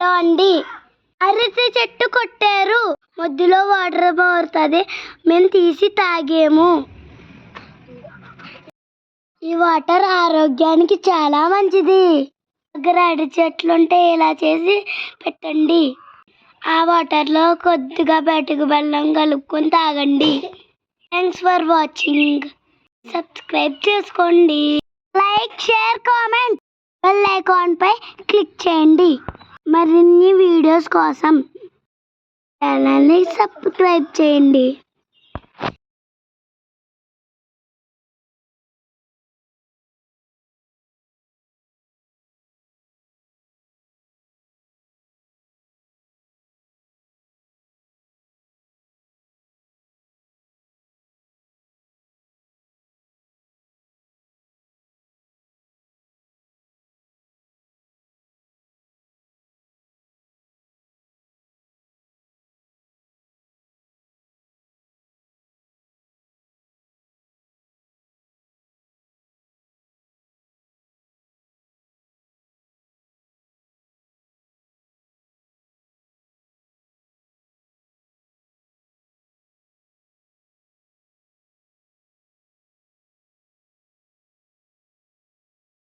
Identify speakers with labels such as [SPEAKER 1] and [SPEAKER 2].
[SPEAKER 1] Hello అరటి చెట్టు కొట్టారు. మధ్యలో వాటర్ పోతుంది మేము తీసి తాగాము. ఈ వాటర్ ఆరోగ్యానికి చాలా మంచిది. దగ్గర అరటి చెట్లు ఉంటే ఇలా చేసి పెట్టండి. ఆ వాటర్లో కొద్దిగా బయటకు బెల్లం కలుపుకొని తాగండి. థ్యాంక్స్ ఫర్ వాచింగ్ సబ్స్క్రైబ్ చేసుకోండి. లైక్ షేర్ కామెంట్ బెల్ ఐకాన్పై క్లిక్ చేయండి. మరిన్ని వీడియోస్ కోసం ఛానల్ని సబ్స్క్రైబ్ చేయండి.